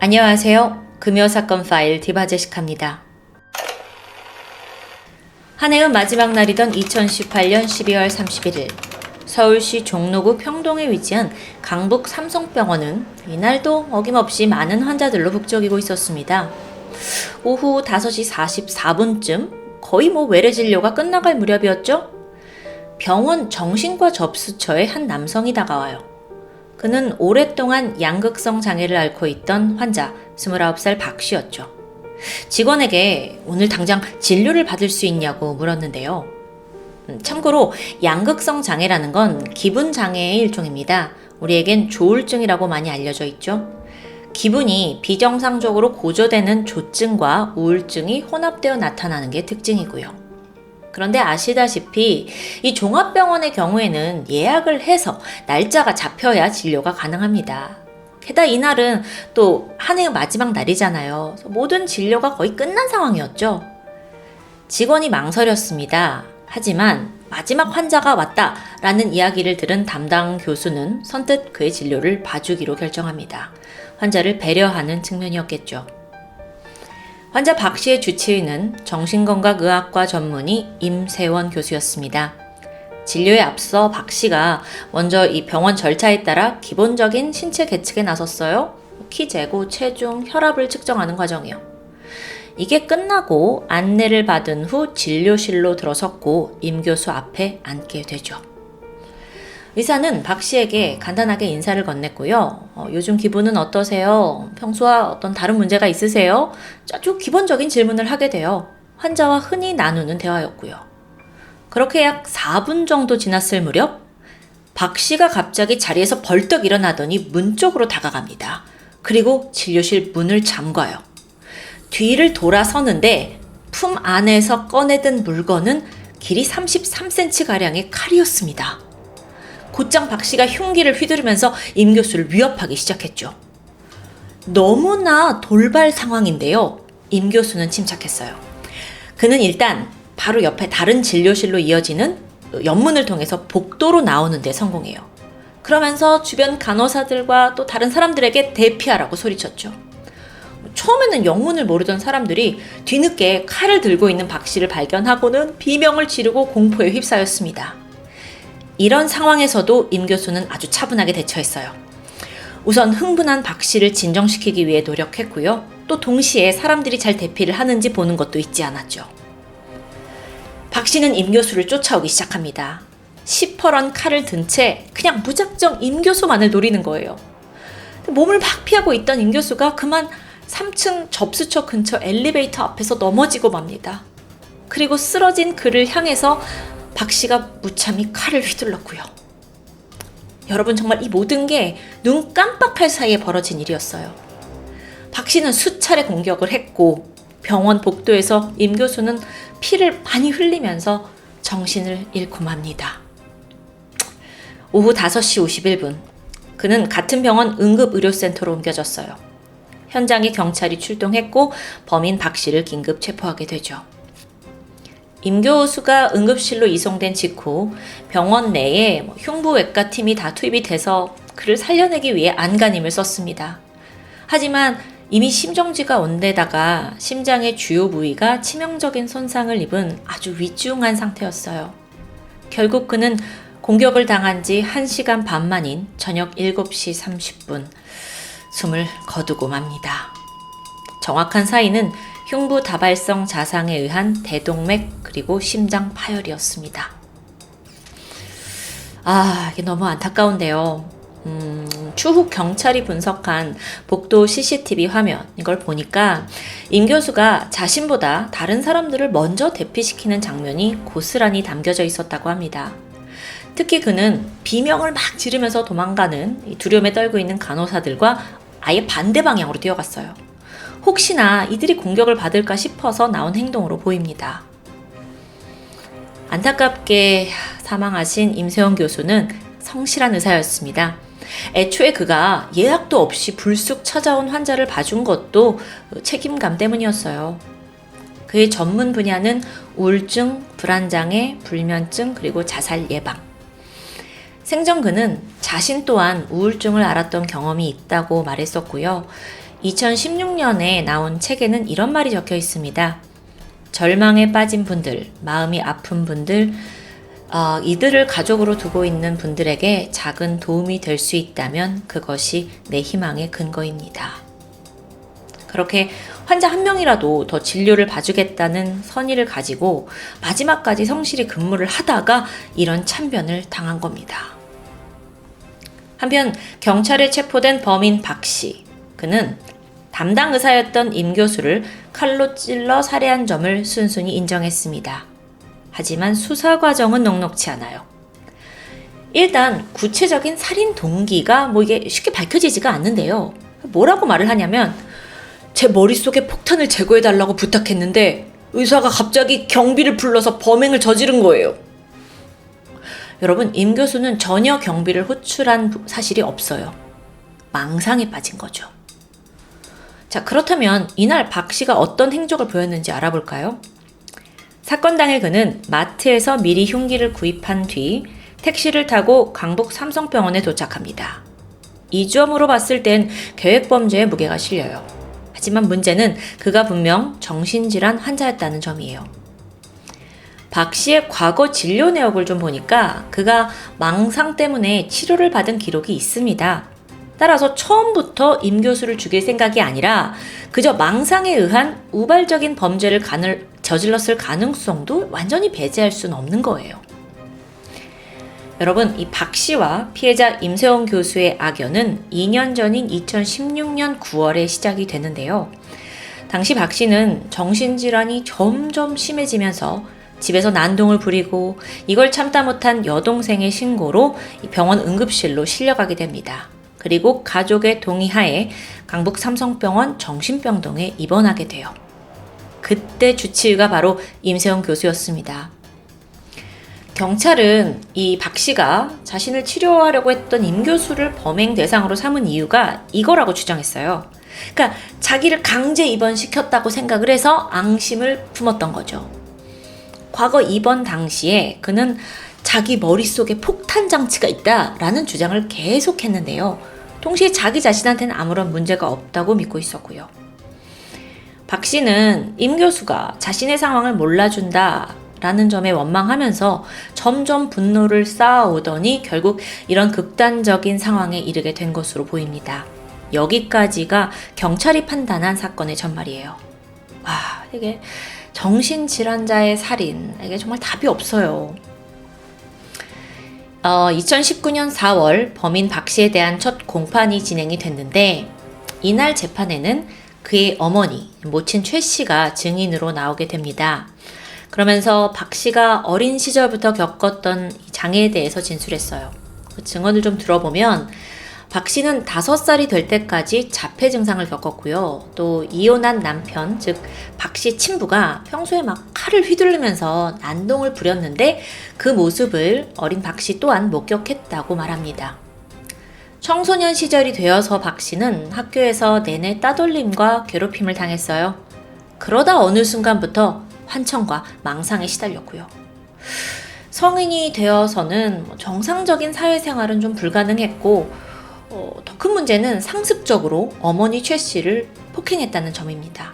안녕하세요. 금요사건 파일 디바제식합니다. 한 해의 마지막 날이던 2018년 12월 31일 서울시 종로구 평동에 위치한 강북 삼성병원은 이날도 어김없이 많은 환자들로 북적이고 있었습니다. 오후 5시 44분쯤 거의 뭐 외래 진료가 끝나갈 무렵이었죠? 병원 정신과 접수처에 한 남성이 다가와요. 그는 오랫동안 양극성 장애를 앓고 있던 환자 29살 박 씨였죠. 직원에게 오늘 당장 진료를 받을 수 있냐고 물었는데요. 음, 참고로 양극성 장애라는 건 기분 장애의 일종입니다. 우리에겐 조울증이라고 많이 알려져 있죠. 기분이 비정상적으로 고조되는 조증과 우울증이 혼합되어 나타나는 게 특징이고요. 그런데 아시다시피 이 종합병원의 경우에는 예약을 해서 날짜가 잡혀야 진료가 가능합니다. 게다가 이날은 또 한 해의 마지막 날이잖아요. 모든 진료가 거의 끝난 상황이었죠. 직원이 망설였습니다. 하지만 마지막 환자가 왔다라는 이야기를 들은 담당 교수는 선뜻 그의 진료를 봐주기로 결정합니다. 환자를 배려하는 측면이었겠죠. 환자 박 씨의 주치의는 정신건강의학과 전문의 임세원 교수였습니다. 진료에 앞서 박 씨가 먼저 이 병원 절차에 따라 기본적인 신체 계측에 나섰어요. 키 재고, 체중, 혈압을 측정하는 과정이요. 이게 끝나고 안내를 받은 후 진료실로 들어섰고 임 교수 앞에 앉게 되죠. 의사는 박 씨에게 간단하게 인사를 건넸고요. 어, 요즘 기분은 어떠세요? 평소와 어떤 다른 문제가 있으세요? 아주 기본적인 질문을 하게 되어 환자와 흔히 나누는 대화였고요. 그렇게 약 4분 정도 지났을 무렵 박 씨가 갑자기 자리에서 벌떡 일어나더니 문 쪽으로 다가갑니다. 그리고 진료실 문을 잠가요. 뒤를 돌아서는데 품 안에서 꺼내든 물건은 길이 33cm가량의 칼이었습니다. 곧장 박 씨가 흉기를 휘두르면서 임 교수를 위협하기 시작했죠. 너무나 돌발 상황인데요. 임 교수는 침착했어요. 그는 일단 바로 옆에 다른 진료실로 이어지는 옆문을 통해서 복도로 나오는 데 성공해요. 그러면서 주변 간호사들과 또 다른 사람들에게 대피하라고 소리쳤죠. 처음에는 영문을 모르던 사람들이 뒤늦게 칼을 들고 있는 박 씨를 발견하고는 비명을 지르고 공포에 휩싸였습니다. 이런 상황에서도 임 교수는 아주 차분하게 대처했어요. 우선 흥분한 박 씨를 진정시키기 위해 노력했고요. 또 동시에 사람들이 잘 대피를 하는지 보는 것도 잊지 않았죠. 박 씨는 임 교수를 쫓아오기 시작합니다. 시퍼런 칼을 든 채 그냥 무작정 임 교수만을 노리는 거예요. 몸을 막 피하고 있던 임 교수가 그만 3층 접수처 근처 엘리베이터 앞에서 넘어지고 맙니다. 그리고 쓰러진 그를 향해서 박 씨가 무참히 칼을 휘둘렀고요. 여러분 정말 이 모든 게 눈 깜빡할 사이에 벌어진 일이었어요. 박 씨는 수차례 공격을 했고 병원 복도에서 임 교수는 피를 많이 흘리면서 정신을 잃고 맙니다. 오후 5시 51분 그는 같은 병원 응급의료센터로 옮겨졌어요. 현장에 경찰이 출동했고 범인 박 씨를 긴급 체포하게 되죠. 임 교수가 응급실로 이송된 직후 병원 내에 뭐 흉부외과 팀이 다 투입이 돼서 그를 살려내기 위해 안간힘을 썼습니다. 하지만 이미 심정지가 온 데다가 심장의 주요 부위가 치명적인 손상을 입은 아주 위중한 상태였어요. 결국 그는 공격을 당한 지 1시간 반 만인 저녁 7시 30분 숨을 거두고 맙니다. 정확한 사인은 흉부 다발성 자상에 의한 대동맥 그리고 심장 파열이었습니다. 아, 이게 너무 안타까운데요. 음, 추후 경찰이 분석한 복도 CCTV 화면 이걸 보니까 임 교수가 자신보다 다른 사람들을 먼저 대피시키는 장면이 고스란히 담겨져 있었다고 합니다. 특히 그는 비명을 막 지르면서 도망가는 두려움에 떨고 있는 간호사들과 아예 반대 방향으로 뛰어갔어요. 혹시나 이들이 공격을 받을까 싶어서 나온 행동으로 보입니다. 안타깝게 사망하신 임세원 교수는 성실한 의사였습니다. 애초에 그가 예약도 없이 불쑥 찾아온 환자를 봐준 것도 책임감 때문이었어요. 그의 전문 분야는 우울증, 불안장애, 불면증, 그리고 자살 예방. 생전 그는 자신 또한 우울증을 앓았던 경험이 있다고 말했었고요. 2016년에 나온 책에는 이런 말이 적혀 있습니다. 절망에 빠진 분들, 마음이 아픈 분들, 어, 이들을 가족으로 두고 있는 분들에게 작은 도움이 될 수 있다면 그것이 내 희망의 근거입니다. 그렇게 환자 한 명이라도 더 진료를 봐주겠다는 선의를 가지고 마지막까지 성실히 근무를 하다가 이런 참변을 당한 겁니다. 한편 경찰에 체포된 범인 박 씨. 그는 담당 의사였던 임 교수를 칼로 찔러 살해한 점을 순순히 인정했습니다. 하지만 수사 과정은 녹록치 않아요. 일단 구체적인 살인 동기가 뭐 이게 쉽게 밝혀지지가 않는데요. 뭐라고 말을 하냐면 제 머릿속에 폭탄을 제거해 달라고 부탁했는데 의사가 갑자기 경비를 불러서 범행을 저지른 거예요. 여러분, 임 교수는 전혀 경비를 호출한 부- 사실이 없어요. 망상에 빠진 거죠. 자, 그렇다면 이날 박 씨가 어떤 행적을 보였는지 알아볼까요? 사건 당일 그는 마트에서 미리 흉기를 구입한 뒤 택시를 타고 강북 삼성병원에 도착합니다. 이주엄으로 봤을 땐 계획범죄의 무게가 실려요. 하지만 문제는 그가 분명 정신질환 환자였다는 점이에요. 박 씨의 과거 진료 내역을 좀 보니까 그가 망상 때문에 치료를 받은 기록이 있습니다. 따라서 처음부터 임 교수를 죽일 생각이 아니라 그저 망상에 의한 우발적인 범죄를 가늘, 저질렀을 가능성도 완전히 배제할 수는 없는 거예요. 여러분, 이 박 씨와 피해자 임세원 교수의 악연은 2년 전인 2016년 9월에 시작이 되는데요. 당시 박 씨는 정신질환이 점점 심해지면서 집에서 난동을 부리고 이걸 참다 못한 여동생의 신고로 이 병원 응급실로 실려가게 됩니다. 그리고 가족의 동의하에 강북 삼성병원 정신병동에 입원하게 돼요. 그때 주치의가 바로 임세원 교수였습니다. 경찰은 이 박 씨가 자신을 치료하려고 했던 임 교수를 범행 대상으로 삼은 이유가 이거라고 주장했어요. 그러니까 자기를 강제 입원시켰다고 생각을 해서 앙심을 품었던 거죠. 과거 입원 당시에 그는 자기 머릿속에 폭탄 장치가 있다라는 주장을 계속했는데요. 동시에 자기 자신한테는 아무런 문제가 없다고 믿고 있었고요. 박 씨는 임 교수가 자신의 상황을 몰라준다 라는 점에 원망하면서 점점 분노를 쌓아오더니 결국 이런 극단적인 상황에 이르게 된 것으로 보입니다. 여기까지가 경찰이 판단한 사건의 전말이에요. 와, 이게 정신질환자의 살인, 이게 정말 답이 없어요. 어, 2019년 4월 범인 박 씨에 대한 첫 공판이 진행이 됐는데 이날 재판에는 그의 어머니, 모친 최 씨가 증인으로 나오게 됩니다. 그러면서 박 씨가 어린 시절부터 겪었던 이 장애에 대해서 진술했어요. 그 증언을 좀 들어보면 박 씨는 다섯 살이 될 때까지 자폐 증상을 겪었고요. 또 이혼한 남편, 즉 박 씨 친부가 평소에 막 칼을 휘두르면서 난동을 부렸는데 그 모습을 어린 박 씨 또한 목격했다고 말합니다. 청소년 시절이 되어서 박 씨는 학교에서 내내 따돌림과 괴롭힘을 당했어요. 그러다 어느 순간부터 환청과 망상에 시달렸고요. 성인이 되어서는 뭐 정상적인 사회생활은 좀 불가능했고 어, 더 큰 문제는 상습적으로 어머니 최 씨를 폭행했다는 점입니다.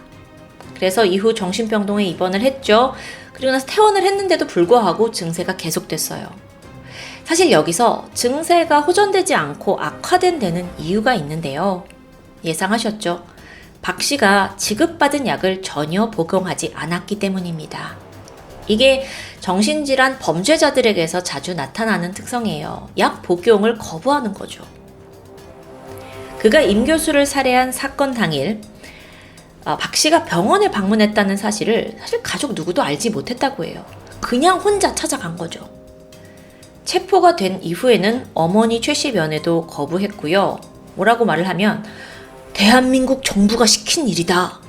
그래서 이후 정신병동에 입원을 했죠. 그리고 나서 퇴원을 했는데도 불구하고 증세가 계속됐어요. 사실 여기서 증세가 호전되지 않고 악화된 데는 이유가 있는데요. 예상하셨죠? 박 씨가 지급받은 약을 전혀 복용하지 않았기 때문입니다. 이게 정신질환 범죄자들에게서 자주 나타나는 특성이에요. 약 복용을 거부하는 거죠. 그가 임 교수를 살해한 사건 당일 아, 박 씨가 병원에 방문했다는 사실을 사실 가족 누구도 알지 못했다고 해요. 그냥 혼자 찾아간 거죠. 체포가 된 이후에는 어머니 최씨 면회도 거부했고요. 뭐라고 말을 하면 대한민국 정부가 시킨 일이다.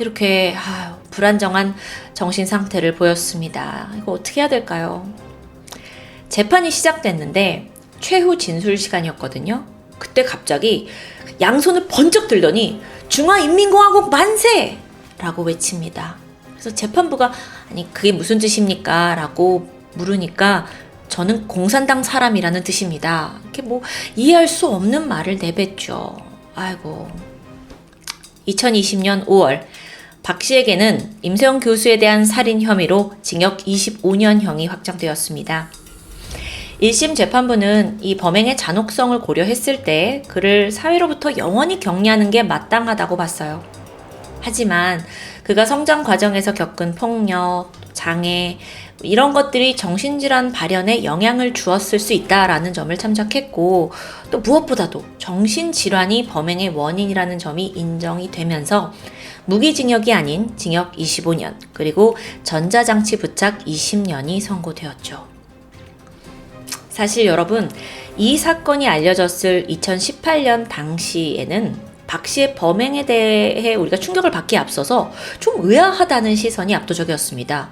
이렇게 아유, 불안정한 정신 상태를 보였습니다. 이거 어떻게 해야 될까요? 재판이 시작됐는데 최후 진술 시간이었거든요. 그때 갑자기 양손을 번쩍 들더니 중화인민공화국 만세! 라고 외칩니다. 그래서 재판부가 아니 그게 무슨 뜻입니까? 라고 물으니까 저는 공산당 사람이라는 뜻입니다. 이렇게 뭐 이해할 수 없는 말을 내뱉죠. 아이고. 2020년 5월 박 씨에게는 임세영 교수에 대한 살인 혐의로 징역 25년형이 확정되었습니다. 1심 재판부는 이 범행의 잔혹성을 고려했을 때 그를 사회로부터 영원히 격리하는 게 마땅하다고 봤어요. 하지만 그가 성장 과정에서 겪은 폭력, 장애, 이런 것들이 정신질환 발현에 영향을 주었을 수 있다라는 점을 참작했고, 또 무엇보다도 정신질환이 범행의 원인이라는 점이 인정이 되면서 무기징역이 아닌 징역 25년, 그리고 전자장치 부착 20년이 선고되었죠. 사실 여러분, 이 사건이 알려졌을 2018년 당시에는 박 씨의 범행에 대해 우리가 충격을 받기에 앞서서 좀 의아하다는 시선이 압도적이었습니다.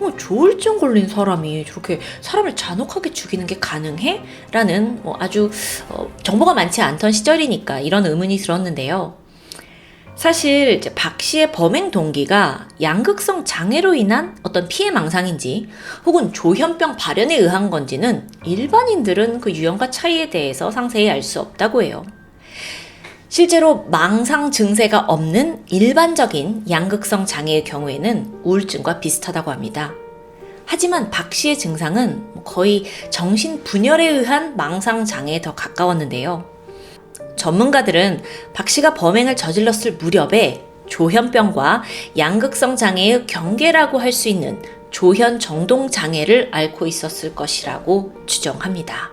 어, 조울증 걸린 사람이 저렇게 사람을 잔혹하게 죽이는 게 가능해? 라는 뭐 아주 어, 정보가 많지 않던 시절이니까 이런 의문이 들었는데요. 사실 박 씨의 범행 동기가 양극성 장애로 인한 어떤 피해 망상인지 혹은 조현병 발현에 의한 건지는 일반인들은 그 유형과 차이에 대해서 상세히 알 수 없다고 해요. 실제로 망상 증세가 없는 일반적인 양극성 장애의 경우에는 우울증과 비슷하다고 합니다. 하지만 박 씨의 증상은 거의 정신 분열에 의한 망상 장애에 더 가까웠는데요. 전문가들은 박 씨가 범행을 저질렀을 무렵에 조현병과 양극성 장애의 경계라고 할 수 있는 조현 정동 장애를 앓고 있었을 것이라고 추정합니다.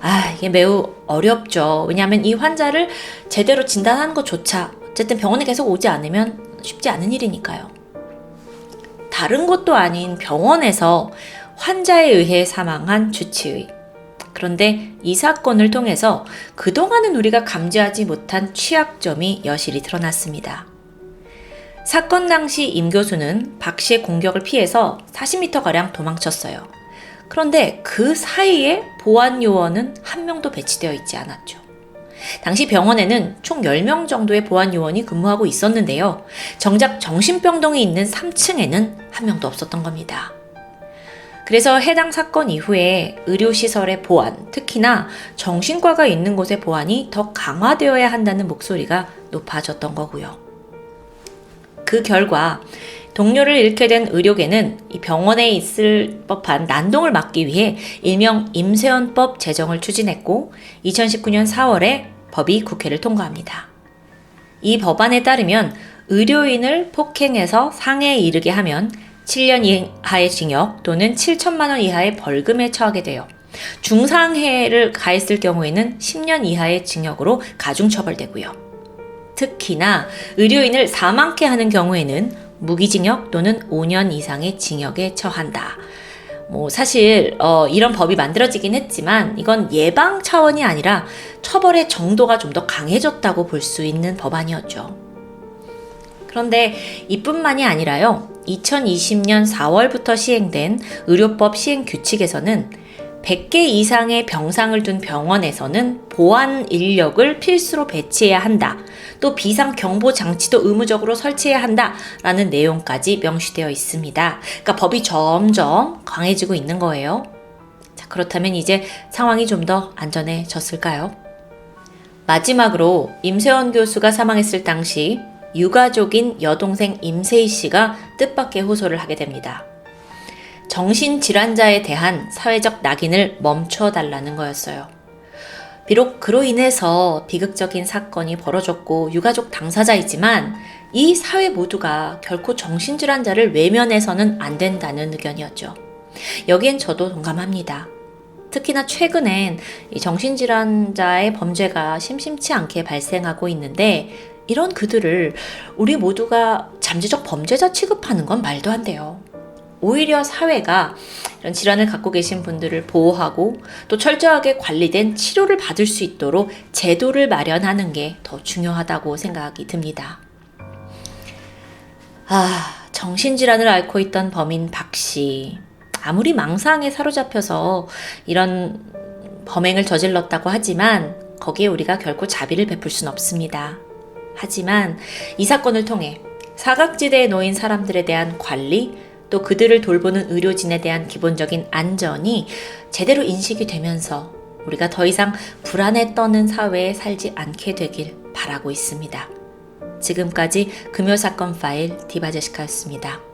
아, 이게 매우 어렵죠. 왜냐하면 이 환자를 제대로 진단하는 것조차 어쨌든 병원에 계속 오지 않으면 쉽지 않은 일이니까요. 다른 것도 아닌 병원에서 환자에 의해 사망한 주치의. 그런데 이 사건을 통해서 그동안은 우리가 감지하지 못한 취약점이 여실히 드러났습니다. 사건 당시 임 교수는 박 씨의 공격을 피해서 40m가량 도망쳤어요. 그런데 그 사이에 보안 요원은 한 명도 배치되어 있지 않았죠. 당시 병원에는 총 10명 정도의 보안 요원이 근무하고 있었는데요. 정작 정신병동이 있는 3층에는 한 명도 없었던 겁니다. 그래서 해당 사건 이후에 의료시설의 보안, 특히나 정신과가 있는 곳의 보안이 더 강화되어야 한다는 목소리가 높아졌던 거고요. 그 결과 동료를 잃게 된 의료계는 이 병원에 있을 법한 난동을 막기 위해 일명 임세원법 제정을 추진했고 2019년 4월에 법이 국회를 통과합니다. 이 법안에 따르면 의료인을 폭행해서 상해에 이르게 하면 7년 이하의 징역 또는 7천만 원 이하의 벌금에 처하게 돼요. 중상해를 가했을 경우에는 10년 이하의 징역으로 가중처벌되고요. 특히나 의료인을 사망케 하는 경우에는 무기징역 또는 5년 이상의 징역에 처한다. 뭐 사실 어, 이런 법이 만들어지긴 했지만 이건 예방 차원이 아니라 처벌의 정도가 좀 더 강해졌다고 볼 수 있는 법안이었죠. 그런데 이뿐만이 아니라요. 2020년 4월부터 시행된 의료법 시행 규칙에서는 100개 이상의 병상을 둔 병원에서는 보안 인력을 필수로 배치해야 한다. 또 비상 경보 장치도 의무적으로 설치해야 한다라는 내용까지 명시되어 있습니다. 그러니까 법이 점점 강해지고 있는 거예요. 자, 그렇다면 이제 상황이 좀 더 안전해졌을까요? 마지막으로 임세원 교수가 사망했을 당시 유가족인 여동생 임세희 씨가 뜻밖의 호소를 하게 됩니다. 정신질환자에 대한 사회적 낙인을 멈춰달라는 거였어요. 비록 그로 인해서 비극적인 사건이 벌어졌고 유가족 당사자이지만 이 사회 모두가 결코 정신질환자를 외면해서는 안 된다는 의견이었죠. 여기엔 저도 동감합니다. 특히나 최근엔 정신질환자의 범죄가 심심치 않게 발생하고 있는데 이런 그들을 우리 모두가 잠재적 범죄자 취급하는 건 말도 안 돼요. 오히려 사회가 이런 질환을 갖고 계신 분들을 보호하고 또 철저하게 관리된 치료를 받을 수 있도록 제도를 마련하는 게 더 중요하다고 생각이 듭니다. 아, 정신질환을 앓고 있던 범인 박 씨. 아무리 망상에 사로잡혀서 이런 범행을 저질렀다고 하지만 거기에 우리가 결코 자비를 베풀 순 없습니다. 하지만 이 사건을 통해 사각지대에 놓인 사람들에 대한 관리, 또 그들을 돌보는 의료진에 대한 기본적인 안전이 제대로 인식이 되면서 우리가 더 이상 불안에 떠는 사회에 살지 않게 되길 바라고 있습니다. 지금까지 금요 사건 파일 디바제시카였습니다.